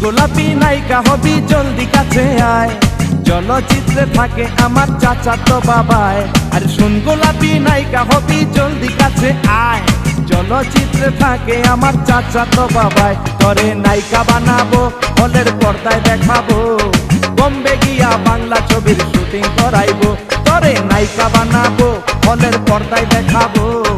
গোলাপি নায়িকা হবি, জলদি কাছে আয়। চলচ্চিত্রে থাকে আমার চাচা তো বাবায়। আর শুন, গোলাপি নায়িকা হবি, জলদি কাছে আয়। চলচ্চিত্রে থাকে আমার চাচা তো বাবায়। তরে নায়িকা বানাবো, হলের পর্দায় দেখাবো। বম্বে গিয়া বাংলা ছবির শুটিং করাইবো। তরে নায়িকা বানাবো, হলের পর্দায় দেখাবো।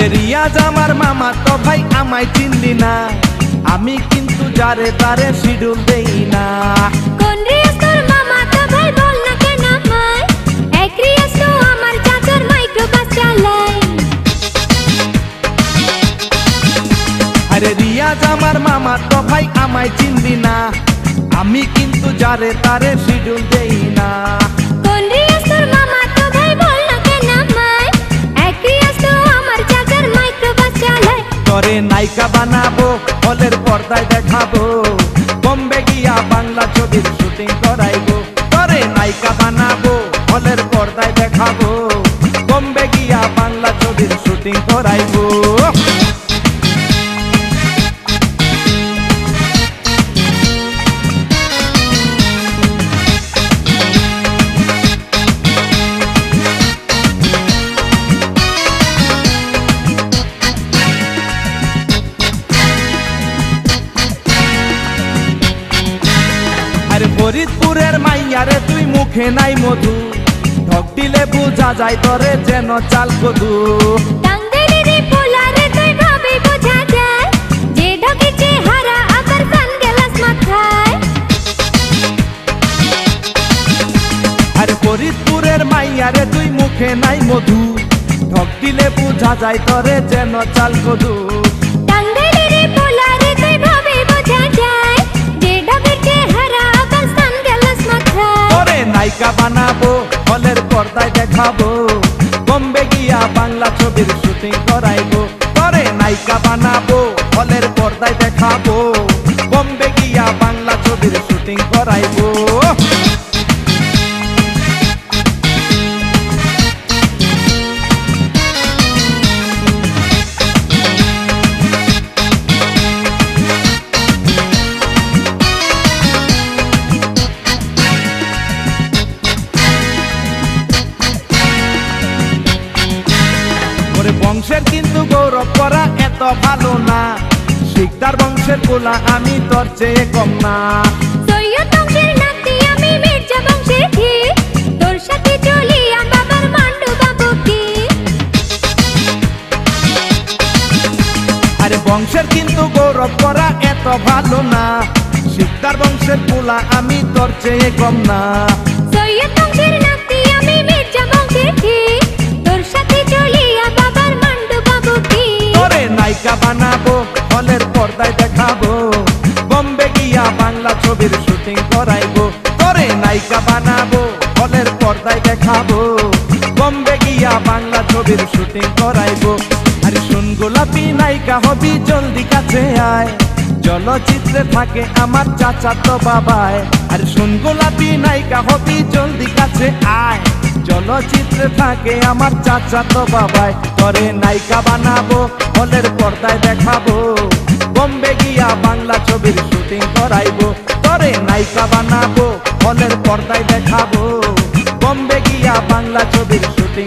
আরে রিয়াজ আমার মামা তো ভাই আমায় চিনলি না। আমি কিন্তু যারে তারে শিডিউল দেই না। কোন রিয়াজ তোর মামা তো ভাই বল না কেন আমায়? এক রিয়াজ তো আমার চাচার মাইক্রোবাস চালায়। আরে রিয়াজ আমার মামা তো ভাই আমায় চিনলি না। আমি কিন্তু যারে তারে শিডিউল দেই না। কোন নায়িকা বানাবো, হলের পর্দায় দেখাবো। বোম্বে গিয়া বাংলা ছবির শুটিং করাইবো। পরে নায়িকা বানাবো, হলের পর্দায় দেখাবো। বোম্বে গিয়া বাংলা ছবির শুটিং করাইবো। মুখে নাই মধু। ঢক দিলে বুঝা যায় তরে যেন চাল কদু। আরে ফরিদপুরের মাইয়ারে তুই মুখে নাই মধু। ঢক দিলে বুঝা যায় তরে যেন চাল কদু। ছবির শুটিং করাইবো পরে নায়িকা বানাবো, হলের পর্দায় দেখাবো। বম্বে গিয়া বাংলা ছবির শুটিং করাইবো। করা এত ভালো না। শিকদার বংশের গোলা আমি তোর চেয়ে কম না। সৈয়দ বংশের নাতি আমি মির্জা বংশের ধি তোর সাথে চলি বাবার মান্ডু বাবু কি? আরে বংশের কিন্তু গৌরব করা এত ভালো না। শিকদার বংশের পোলা আমি তোর চেয়ে কম না। সৈয়দ বংশের নাতি আমি মির্জা বংশের তোর সাথে চলি কি নায়িকা বানাবো, হলের পর্দায় দেখাবো। বম্বে গিয়া বাংলা ছবির শুটিং করাইবো। তোরে নায়িকা বানাবো, হলের পর্দায় দেখাবো। বম্বে গিয়া বাংলা ছবির শুটিং করাইবো। আরে শুন গোলাপি নায়িকা হবি, জলদি কাছে আয়। চলচ্চিত্রে থাকে আমার চাচা তো বাবায়। আর শুন গোলাপি নায়িকা হবি, জলদি কাছে আয়। চলচ্চিত্রে থাকে আমার চাচা তো বাবাই। করে নায়িকা বানাবো, হলের পর্দায় দেখাবো। বোম্বে গিয়া বাংলা ছবির শুটিং করাইবো তরে নায়িকা বানাবো, হলের পর্দায় দেখাবো। বোম্বে গিয়া বাংলা ছবির শুটিং